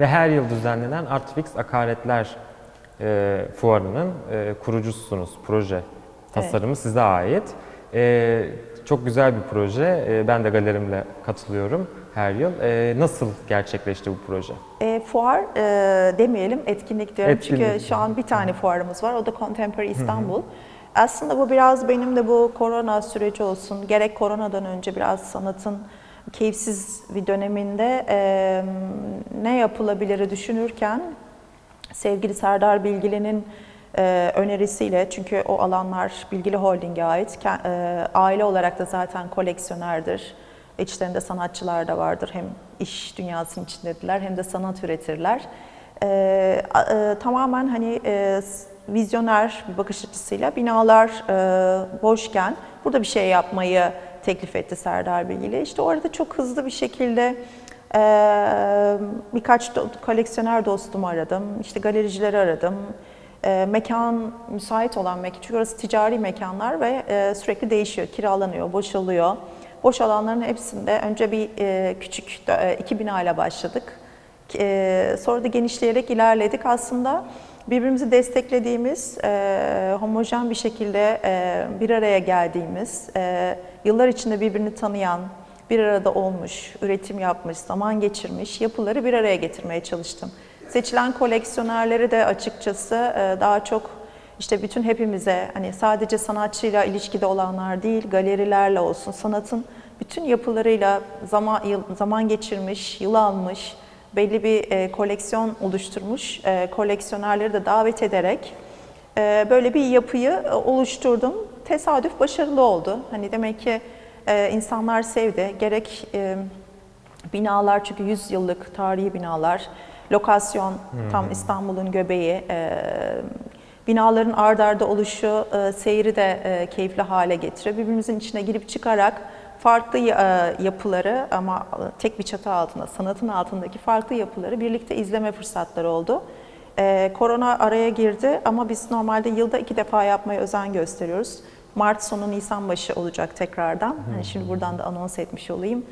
Ve her yıl düzenlenen Artfix Akaretler e, Fuarı'nın e, kurucususunuz. Proje tasarımı size ait. E, çok güzel bir proje. E, ben de galerimle katılıyorum her yıl. E, nasıl gerçekleşti bu proje? E, fuar e, demeyelim, etkinlik diyorum. Çünkü Etkinlik. şu an bir tane fuarımız var, o da Contemporary İstanbul. Aslında bu biraz benim de bu korona süreci olsun, gerek koronadan önce biraz sanatın keyifsiz bir döneminde e, ne yapılabilir düşünürken sevgili Serdar Bilgili'nin e, önerisiyle çünkü o alanlar Bilgili Holding'e ait. E, aile olarak da zaten koleksiyonerdir. İçlerinde sanatçılar da vardır. Hem iş dünyasının içindedirler hem de sanat üretirler. E, e, tamamen hani e, vizyoner bir bakış açısıyla binalar e, boşken burada bir şey yapmayı teklif etti Serdar Bilgili. İşte orada çok hızlı bir şekilde ee, birkaç do- koleksiyoner dostumu aradım, işte galericileri aradım. Ee, mekan müsait olan mekan, çünkü orası ticari mekanlar ve e, sürekli değişiyor, kiralanıyor, boşalıyor. Boş alanların hepsinde önce bir e, küçük e, iki bina ile başladık. E, sonra da genişleyerek ilerledik. Aslında birbirimizi desteklediğimiz, e, homojen bir şekilde e, bir araya geldiğimiz, e, yıllar içinde birbirini tanıyan, bir arada olmuş, üretim yapmış, zaman geçirmiş yapıları bir araya getirmeye çalıştım. Seçilen koleksiyonerleri de açıkçası e, daha çok işte bütün hepimize hani sadece sanatçıyla ilişkide olanlar değil, galerilerle olsun, sanatın bütün yapılarıyla zaman zaman geçirmiş, yıl almış, belli bir e, koleksiyon oluşturmuş e, koleksiyonerleri de davet ederek e, böyle bir yapıyı e, oluşturdum. Tesadüf başarılı oldu. Hani demek ki e, insanlar sevdi. Gerek e, binalar çünkü 100 yıllık tarihi binalar, lokasyon tam İstanbul'un göbeği, e, binaların ard arda oluşu e, seyri de e, keyifli hale getiriyor. Birbirimizin içine girip çıkarak farklı e, yapıları ama tek bir çatı altında, sanatın altındaki farklı yapıları birlikte izleme fırsatları oldu. Ee, korona araya girdi ama biz normalde yılda iki defa yapmaya özen gösteriyoruz. Mart sonu Nisan başı olacak tekrardan. Hani şimdi buradan da anons etmiş olayım.